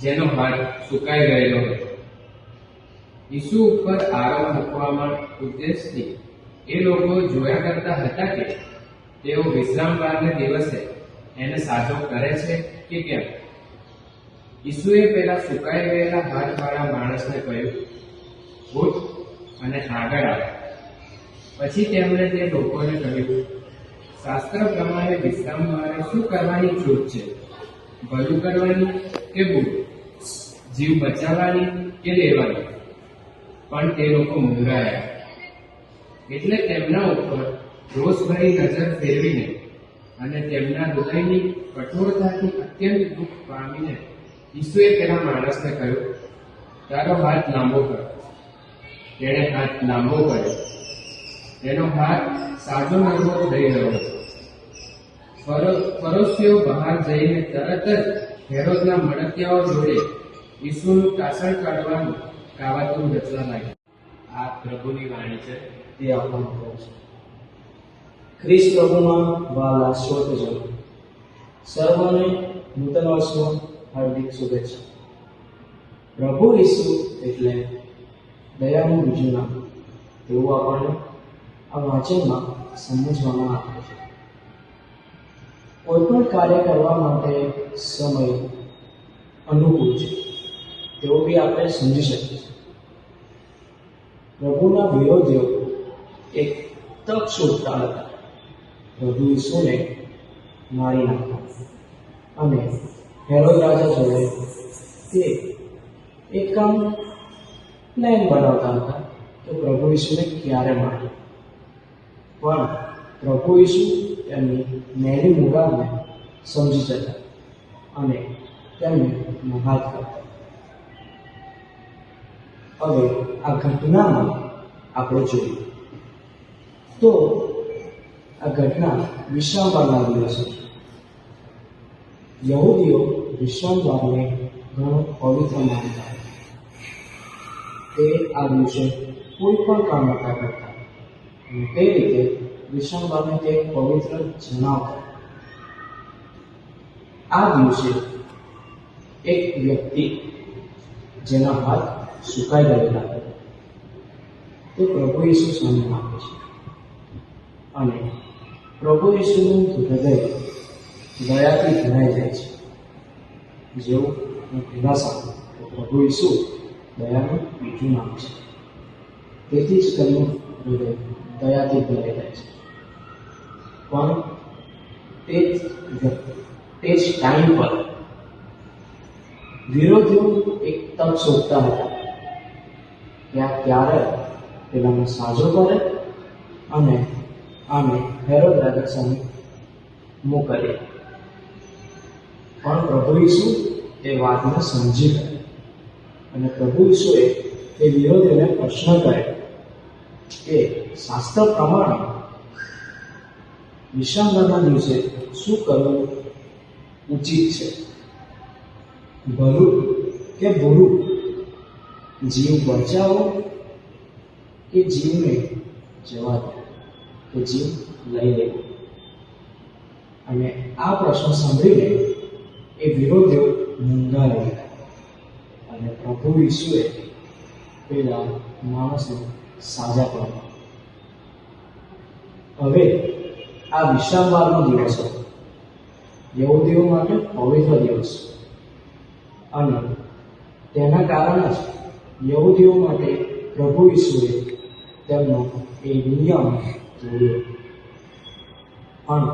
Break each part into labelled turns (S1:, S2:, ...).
S1: જેનો હાથ સુકાઈ ગયેલો હતો. ઈસુ ઉપર આરોપ મૂકવામાં ઉદ્દેશથી એ લોકો જોયા કરતા હતા કે તેઓ વિશ્રામવારને દિવસે એને સાજો કરે છે કે કેમ? ઈસુએ પેલા સુકાઈ ગયેલા હાથવાળા માણસને કહ્યું ઉઠ અને આગળ આવ્યા પછી તેમણે તે લોકોને કહ્યું, શાસ્ત્ર પ્રમાણે વિશ્રામવારે શું કરવાની છૂટ છે? ભલું કરવાની કે બુરું? જીવ બચાવવાની કે લેવાની? પણ તે લોકો મૂંઝાયા એટલે તેમના ઉપર રોષભરી નજર ફેરવીને અને તેમના હૃદયની કઠોરતાથી અત્યંત દુઃખ પામીને ઈસુએ તેના માણસને કહ્યું, તારો હાથ લાંબો કર. તેણે હાથ લાંબો કર્યો. તેનો હાથ સાજો નરમો થઈ ગયો. હતો ફરો- ફરોશીઓ બહાર જઈને તરત જ હેરોદના મળતિયાઓ જોડે ઈસુનું કાસળ કાઢવાનું કાવાતું રચવા લાગ્યું. આ પ્રભુની વાણી છે,
S2: તે આપણું કહું છે. ખ્રિસ્ત પ્રભુમાં વાલા શ્રોતજનો સર્વને નૂતન વર્ષમાં હાર્દિક શુભેચ્છા. પ્રભુ ઈસુ એટલે દયાનું બીજું નામ તેવું આપણને આ વાંચનમાં સમજવામાં આવે છે. કોઈ પણ કાર્ય કરવા માટે સમય અનુકૂળ છે. તેવું બી આપણે સમજી શકીએ પ્રભુના વિરોધીઓ એક તક શોધતા હતા. પ્રભુ ઈસુને મારી નાખવા. અને હેરોદ રાજા જોડે તે એક કામ પ્લાન બનાવતા હતા તો પ્રભુ ઈસુને ક્યારે મારે પણ પ્રભુ ઈસુ તેમની મેરી મુરાદને સમજી જતા અને તેમને મહાત કરતા હવે આ ઘટનામાં આપણે જોઈએ તો આ ઘટના વિશ્રામ દિવસે છે. યહૂદીઓ વિશ્રામવારને ઘણો પવિત્ર માનતા. તે આ દિવસે કોઈ પણ કામ નતા કરતા. અને તે રીતે વિશ્રામવારને તે પવિત્ર જણાવતા આ દિવસે એક વ્યક્તિ જેના હાથ સુકાઈ ગયેલા તે પ્રભુ ઈસુ સામે આપે છે. અને પ્રભુ ઈસુનું હૃદય દયાથી ભરાઈ જાય છે. જેવું હું ભેગા તો પ્રભુ ઈસુ દયાનું બીજું નામ છે. તેથી જ તેમનું હૃદય દયાથી ભરાઈ જાય છે. પણ તે જ વ્ય- તે જ ટાઈમ પર વિરોધીઓ એક તક શોધતા હતા કે આ ક્યારે પેલાને સાજો કરે અને આને હેરોદ રાજા સામે મોકલે. પણ પ્રભુ ઈસુ એ વાતને સમજી ગયા. અને પ્રભુ ઈશ્વરે એ વિરોધીને પ્રશ્ન કર્યો કે શાસ્ત્ર પ્રમાણે વિશ્રામના દિવસે શું કરવું ઉચિત છે? ભલું કે બુરું? જીવ બચાવો કે જીવને જવા દો? કે જીવ લઈ લેવો અને આ પ્રશ્ન સાંભળીને એ વિરોધીઓ મૂંગા રહી ગયા. અને પ્રભુ ઈશુએ પેલા માણસને સાજા કર્યો હવે આ વિશ્રામવારનો દિવસ હતો. યહૂદીઓ માટે પવિત્ર દિવસ. અને તેના કારણે જ યહૂદીઓ માટે પ્રભુ ઈસુએ તેમનો એ નિયમ જોડ્યો પણ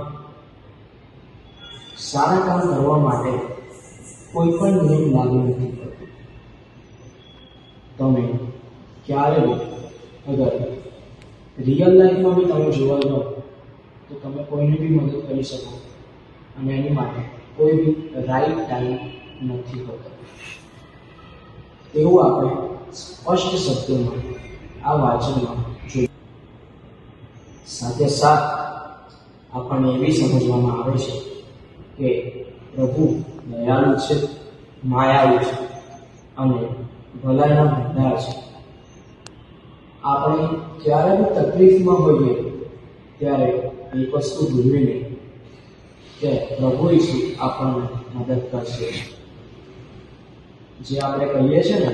S2: સારા કામ કરવા માટે કોઈ પણ નિયમ લાગુ નથી. તમે ક્યારે અગર રિયલ લાઈફમાં બી તમે જોવા જાઓ, તો તમે કોઈને બી મદદ કરી શકો. અને એની માટે કોઈ બી રાઈટ ટાઈમ નથી હોતો. તેવું આપણે સ્પષ્ટ શબ્દોમાં આ વાંચનમાં જોઈએ સાથે સાથ આપણને એવી સમજવામાં આવે છે કે પ્રભુ દયાળુ છે, માયાળુ છે અને ભલાઈના ભંડાર છે. આપણે જ્યારે પણ તકલીફમાં હોઈએ, ત્યારે એક વસ્તુ ભૂલવી કે પ્રભુ છે આપણને મદદ કરશે. જે આપણે કહીએ છીએ ને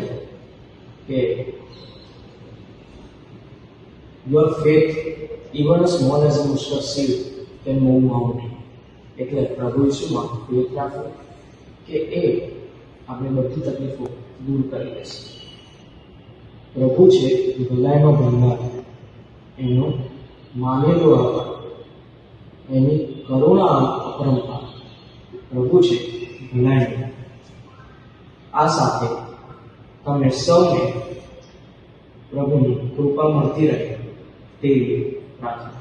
S2: કે your faith even small as mustard seed can move mountain એટલે પ્રભુ ઈશુમાં ફેથ રાખો કે એ આપણે બધી તકલીફો દૂર કરી દેશે પ્રભુ છે ભલાઈનો ભંડાર. એનો માનેલો આભાર. એની કરુણા અપરંપાર પ્રભુ છે ભલાઈનો આ સાથે તમને સૌને પ્રભુની કૃપા મળતી રહે તેવી પ્રાર્થના.